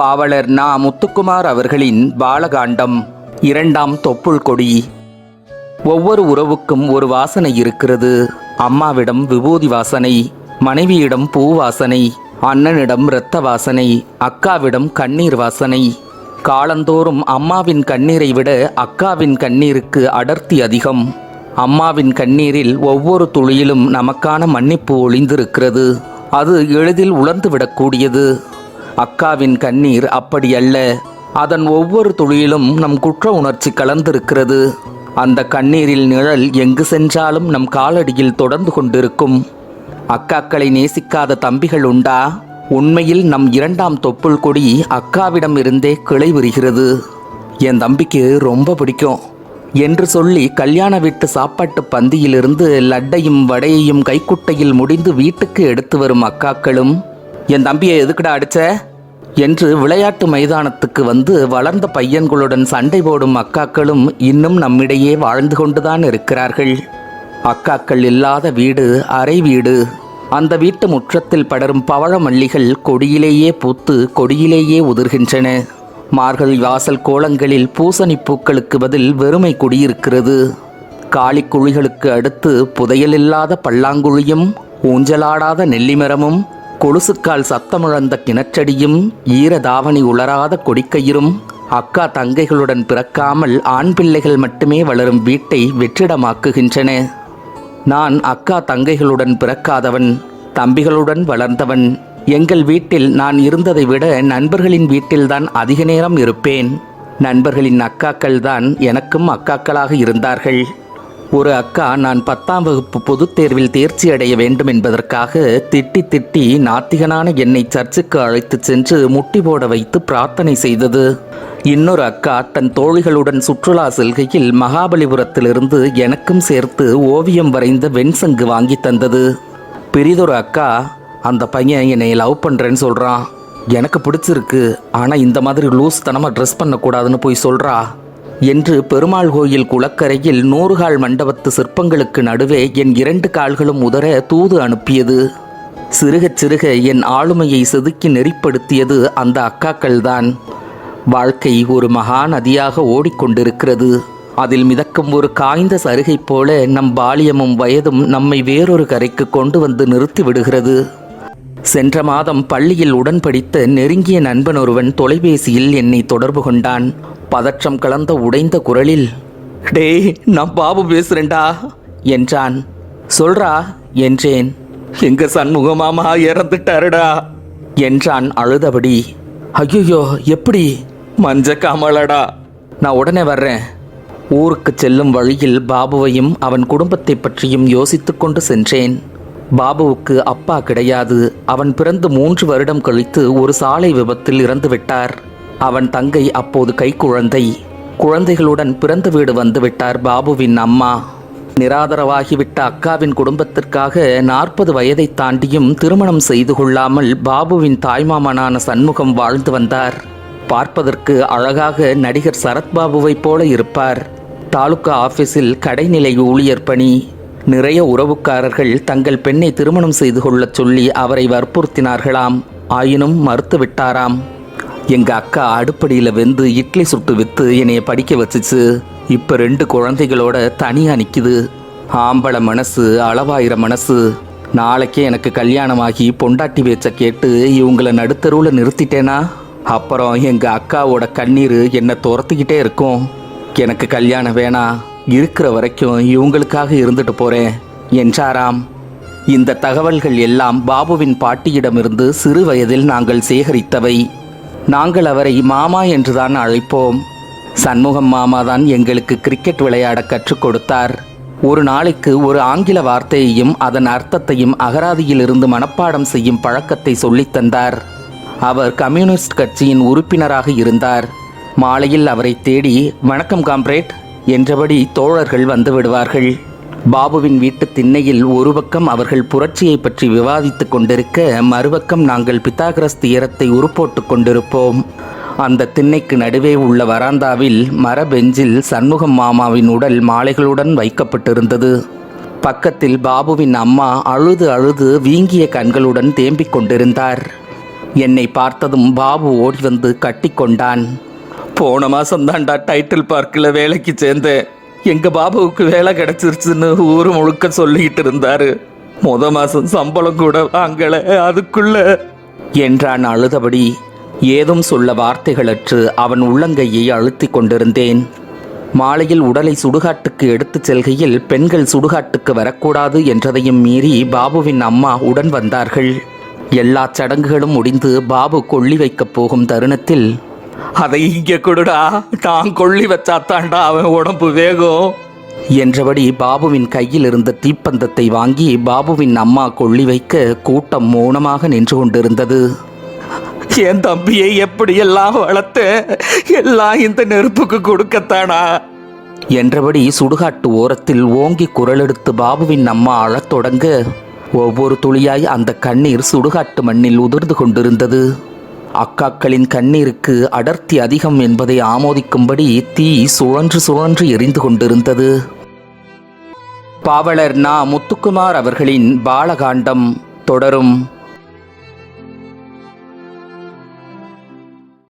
பாவலர் நா முத்துக்குமார் அவர்களின் பாலகாண்டம் இரண்டாம் தொப்புள் கொடி. ஒவ்வொரு உறவுக்கும் ஒரு வாசனை இருக்கிறது. அம்மாவிடம் விபூதி வாசனை மனைவியிடம் பூ வாசனை அண்ணனிடம் இரத்த வாசனை அக்காவிடம் கண்ணீர் வாசனை. காலந்தோறும் அம்மாவின் கண்ணீரை விட அக்காவின் கண்ணீருக்கு அடர்த்தி அதிகம். அம்மாவின் கண்ணீரில் ஒவ்வொரு துளியிலும் நமக்கான மன்னிப்பு ஒளிந்திருக்கிறது. அது எளிதில் உலர்ந்துவிடக்கூடியது. அக்காவின் கண்ணீர் அப்படி அல்ல அதன் ஒவ்வொரு துளியிலும் நம் குற்ற உணர்ச்சி கலந்திருக்கிறது. அந்த கண்ணீரில் நிழல் எங்கு சென்றாலும் நம் காலடியில் தொடர்ந்து கொண்டிருக்கும். அக்காக்களை நேசிக்காத தம்பிகள் உண்டா? உண்மையில் நம் இரண்டாம் தொப்புள் கொடி அக்காவிடம் இருந்தே கிளை விரிகிறது. என் தம்பிக்கு ரொம்ப பிடிக்கும். என்று சொல்லி கல்யாண வீட்டு சாப்பாட்டு பந்தியிலிருந்து லட்டையும் வடையையும் கைக்குட்டையில் முடிந்து வீட்டுக்கு எடுத்து வரும் அக்காக்களும் என் தம்பியை எதுக்குடா அடிச்ச? என்று விளையாட்டு மைதானத்துக்கு வந்து வளர்ந்த பையன்களுடன் சண்டை போடும் அக்காக்களும் இன்னும் நம்மிடையே வாழ்ந்து கொண்டுதான் இருக்கிறார்கள். அக்காக்கள் இல்லாத வீடு அறை வீடு. அந்த வீட்டு முற்றத்தில் படரும் பவழ மல்லிகள் கொடியிலேயே பூத்து கொடியிலேயே உதிர்கின்றன. மார்கழி வாசல் கோலங்களில் பூசணி பூக்களுக்கு பதில் வெறுமை குடியிருக்கிறது. காளி குழிகளுக்கு அடுத்து புதையலில்லாத பல்லாங்குழியும் ஊஞ்சலாடாத நெல்லிமரமும் கொலுசுக்கால் சத்தமிழந்த கிணற்றடியும் ஈரதாவணி உளராத கொடிக்கயிரும் அக்கா தங்கைகளுடன் பிறக்காமல் ஆண் பிள்ளைகள் மட்டுமே வளரும் வீட்டை வெற்றிடமாக்குகின்றன. நான் அக்கா தங்கைகளுடன் பிறக்காதவன் தம்பிகளுடன் வளர்ந்தவன். எங்கள் வீட்டில் நான் இருந்ததை விட நண்பர்களின் வீட்டில்தான் அதிக நேரம் இருப்பேன். நண்பர்களின் அக்காக்கள் தான் எனக்கும் அக்காக்களாக இருந்தார்கள். ஒரு அக்கா நான் பத்தாம் வகுப்பு பொதுத் தேர்வில் தேர்ச்சி அடைய வேண்டும் என்பதற்காக திட்டி திட்டி நாத்திகனான என்னை சர்ச்சுக்கு அழைத்துச் சென்று முட்டி போட வைத்து பிரார்த்தனை செய்தது. இன்னொரு அக்கா தன் தோழிகளுடன் சுற்றுலா செல்கையில் மகாபலிபுரத்திலிருந்து எனக்கும் சேர்த்து ஓவியம் வரைந்த வெண்சங்கு வாங்கி தந்தது. பெரிதொரு அக்கா அந்த பையன் என்னை லவ் பண்ணுறேன்னு சொல்கிறான் எனக்கு பிடிச்சிருக்கு. ஆனால் இந்த மாதிரி லூஸ் தனமாக ட்ரெஸ் பண்ணக்கூடாதுன்னு போய் சொல்கிறா என்று பெருமாள் கோயில் குளக்கரையில் நூறுகால் மண்டபத்து சிற்பங்களுக்கு நடுவே என் இரண்டு கால்களும் உதற தூது அனுப்பியது. சிறுகச் சிறுக என் ஆளுமையை செதுக்கி நெறிப்படுத்தியது அந்த அக்காக்கள்தான். வாழ்க்கை ஒரு மகா நதியாக ஓடிக்கொண்டிருக்கிறது. அதில் மிதக்கும் ஒரு காய்ந்த சருகை போல நம் பாலியமும் வயதும் நம்மை வேறொரு கரைக்கு கொண்டு வந்து நிறுத்தி விடுகிறது சென்ற மாதம் பள்ளியில் உடன் படித்த நெருங்கிய நண்பன் ஒருவன் தொலைபேசியில் என்னை தொடர்பு கொண்டான். பதற்றம் கலந்த உடைந்த குரலில் டேய் நான் பாபு பேசுறேன்டா என்றான். சொல்றா என்றேன். எங்க சண்முகமாமா இறந்துட்டாருடா என்றான் அழுதபடி. ஐயோ எப்படி? மஞ்ச காமலடா. நான் உடனே வர்றேன். ஊருக்கு செல்லும் வழியில் பாபுவையும் அவன் குடும்பத்தை பற்றியும் யோசித்துக்கொண்டு சென்றேன். பாபுவுக்கு அப்பா கிடையாது. அவன் பிறந்து மூன்று வருடம் கழித்து ஒரு சாலை விபத்தில் இறந்து விட்டார். அவன் தங்கை அப்போது கைக்குழந்தை. குழந்தைகளுடன் பிறந்த வீடு வந்து விட்டார் பாபுவின் அம்மா. நிராதரவாகிவிட்ட அக்காவின் குடும்பத்திற்காக நாற்பது வயதை தாண்டியும் திருமணம் செய்து கொள்ளாமல் பாபுவின் தாய்மாமனான சண்முகம் வாழ்ந்து வந்தார். பார்ப்பதற்கு அழகாக நடிகர் சரத்பாபுவைப் போல இருப்பார். தாலுகா ஆபீஸில் கடைநிலை ஊழியர் பணி. நிறைய உறவுக்காரர்கள் தங்கள் பெண்ணை திருமணம் செய்து கொள்ளச் சொல்லி அவரை வற்புறுத்தினார்களாம். ஆயினும் மறுத்துவிட்டாராம். எங்க அக்கா அடுப்படியில் வெந்து இட்லி சுட்டு வித்து என்னைய படிக்க வச்சுச்சு. இப்போ ரெண்டு குழந்தைகளோட தனியா நிக்குது. ஆம்பள மனசு அளவாயிர மனசு. நாளைக்கே எனக்கு கல்யாணமாகி பொண்டாட்டி பேச்ச கேட்டு இவங்களை நடுத்தருவில் நிறுத்திட்டேனா? அப்புறம் எங்க அக்காவோட கண்ணீர் என்னை துரத்துக்கிட்டே இருக்கும். எனக்கு கல்யாணம் வேணாம். இருக்கிற வரைக்கும் இவங்களுக்காக இருந்துட்டு போறேன் என்றாராம். இந்த தகவல்கள் எல்லாம் பாபுவின் பாட்டியிடமிருந்து சிறு வயதில் நாங்கள் சேகரித்தவை. நாங்கள் அவரை மாமா என்றுதான் அழைப்போம். சண்முகம் மாமா தான் எங்களுக்கு கிரிக்கெட் விளையாட கற்றுக் கொடுத்தார். ஒரு நாளைக்கு ஒரு ஆங்கில வார்த்தையையும் அதன் அர்த்தத்தையும் அகராதியிலிருந்து மனப்பாடம் செய்யும் பழக்கத்தை சொல்லித் தந்தார். அவர் கம்யூனிஸ்ட் கட்சியின் உறுப்பினராக இருந்தார். மாலையில் அவரை தேடி வணக்கம் காம்ரேட் என்றபடி தோழர்கள் வந்து விடுவார்கள். பாபுவின் வீட்டு திண்ணையில் ஒரு பக்கம் அவர்கள் புரட்சியை பற்றி விவாதித்துக் கொண்டிருக்க மறுபக்கம் நாங்கள் பித்தாகரஸ் தியரத்தை உருப்போட்டுக் கொண்டிருப்போம். அந்த திண்ணைக்கு நடுவே உள்ள வராந்தாவில் மர பெஞ்சில் சண்முகம் மாமாவின் உடல் மாலைகளுடன் வைக்கப்பட்டிருந்தது. பக்கத்தில் பாபுவின் அம்மா அழுது அழுது வீங்கிய கண்களுடன் தேம்பிக் கொண்டிருந்தார். என்னை பார்த்ததும் பாபு ஓடி வந்து கட்டிக்கொண்டான் போன மாசம் தான்டா டைட்டில் பார்க்கில் வேலைக்கு சேர்ந்தேன். எங்கள் பாபுவுக்கு வேலை கிடச்சிருச்சுன்னு ஊர் முழுக்க சொல்லிக்கிட்டு இருந்தாரு. முத மாதம் சம்பளம் கூட வாங்கல அதுக்குள்ள. என்றான் அழுதபடி ஏதும் சொல்ல வார்த்தைகளற்று அவன் உள்ளங்கையை அழுத்திக் கொண்டிருந்தேன். மாலையில் உடலை சுடுகாட்டுக்கு எடுத்துச் செல்கையில் பெண்கள் சுடுகாட்டுக்கு வரக்கூடாது என்றதையும் மீறி பாபுவின் அம்மா உடன் வந்தார்கள். எல்லா சடங்குகளும் முடிந்து பாபு கொள்ளி வைக்கப் போகும் தருணத்தில் அதை இங்கே கொடுடா. நான் கொள்ளி வச்சாத்தாண்டா அவன் உடம்பு வேகும். என்றபடி பாபுவின் கையில் இருந்த தீப்பந்தத்தை வாங்கி பாபுவின் அம்மா கொள்ளி வைக்க கூட்டம் மௌனமாக நின்று கொண்டிருந்தது. என் தம்பியை எப்படியெல்லாம் வளர்த்த எல்லாம் இந்த நெருப்புக்கு கொடுக்கத்தானா? என்றபடி சுடுகாட்டு ஓரத்தில் ஓங்கி குரலெடுத்து பாபுவின் அம்மா அழத் தொடங்க ஒவ்வொரு துளியாய் அந்த கண்ணீர் சுடுகாட்டு மண்ணில் உதிர்ந்து கொண்டிருந்தது. அக்காக்களின் கண்ணீருக்கு அடர்த்தி அதிகம் என்பதை ஆமோதிக்கும்படி தீ சுழன்று சுழன்று எரிந்து கொண்டிருந்தது. பாவலர் நா முத்துக்குமார் அவர்களின் பாலகாண்டம் தொடரும்.